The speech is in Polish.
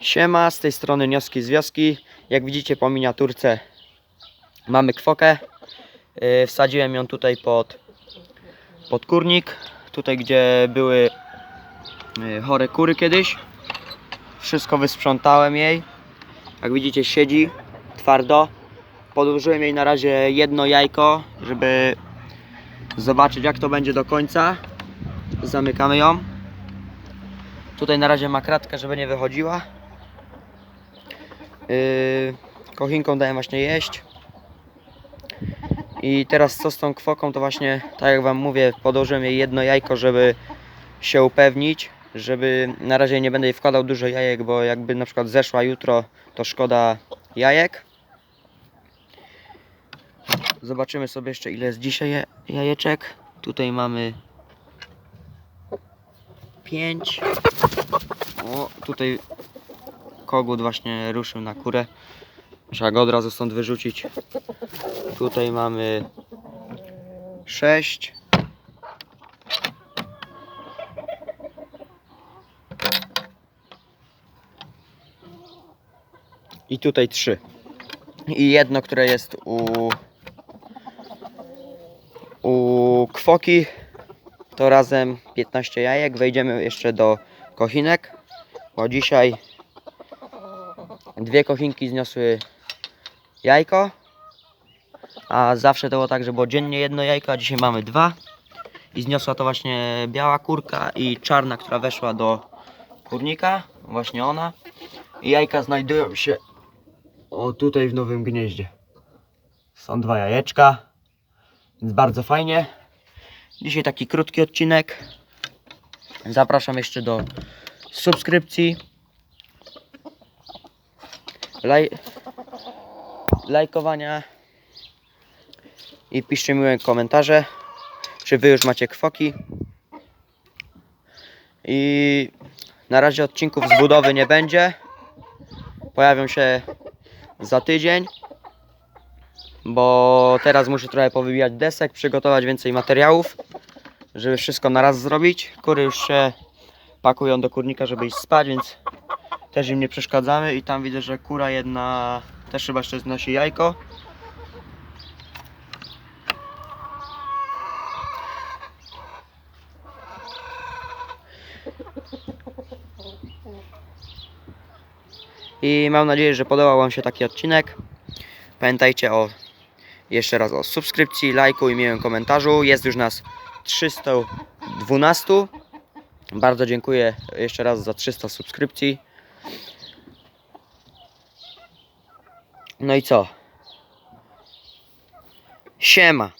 Siema, z tej strony Nioski z Wioski. Jak widzicie po miniaturce mamy kwokę. Yy, Wsadziłem ją tutaj pod, pod kurnik. Tutaj gdzie były yy, chore kury kiedyś. Wszystko wysprzątałem jej. Jak widzicie siedzi twardo. Podłożyłem jej na razie jedno jajko, żeby zobaczyć jak to będzie do końca. Zamykamy ją. Tutaj na razie ma kratkę, żeby nie wychodziła. Yy, kochinką daję właśnie jeść. I teraz co z tą kwoką, to właśnie tak jak wam mówię, podłożyłem jej jedno jajko, żeby się upewnić, żeby na razie nie będę jej wkładał dużo jajek, bo jakby na przykład zeszła jutro, to szkoda jajek. Zobaczymy sobie jeszcze ile jest dzisiaj je- jajeczek. Tutaj mamy 5. O, tutaj kogut właśnie ruszył na kurę. Trzeba go od razu stąd wyrzucić. Tutaj mamy 6. I tutaj 3. I jedno, które jest u u kwoki to razem 15 jajek. Wejdziemy jeszcze do kochinek, bo dzisiaj dwie kochinki zniosły jajko, a zawsze to było tak, że było dziennie jedno jajko, a dzisiaj mamy dwa. I zniosła to właśnie biała kurka i czarna, która weszła do kurnika, właśnie ona. I jajka znajdują się o tutaj w nowym gnieździe. Są dwa jajeczka, więc bardzo fajnie. Dzisiaj taki krótki odcinek. Zapraszam jeszcze do subskrypcji. Laj... Lajkowania. I piszcie miłe komentarze. Czy wy już macie kwoki. I na razie odcinków z budowy nie będzie. Pojawią się za tydzień bo teraz muszę trochę powybijać desek, przygotować więcej materiałów, żeby wszystko na raz zrobić. Kury już się pakują do kurnika, żeby iść spać, więc też im nie przeszkadzamy i tam widzę, że kura jedna też chyba jeszcze znosi jajko. I mam nadzieję, że podobał Wam się taki odcinek. Pamiętajcie o jeszcze raz o subskrypcji, lajku i miłym komentarzu. Jest już nas 312. Bardzo dziękuję jeszcze raz za 300 subskrypcji. No i co? Siema.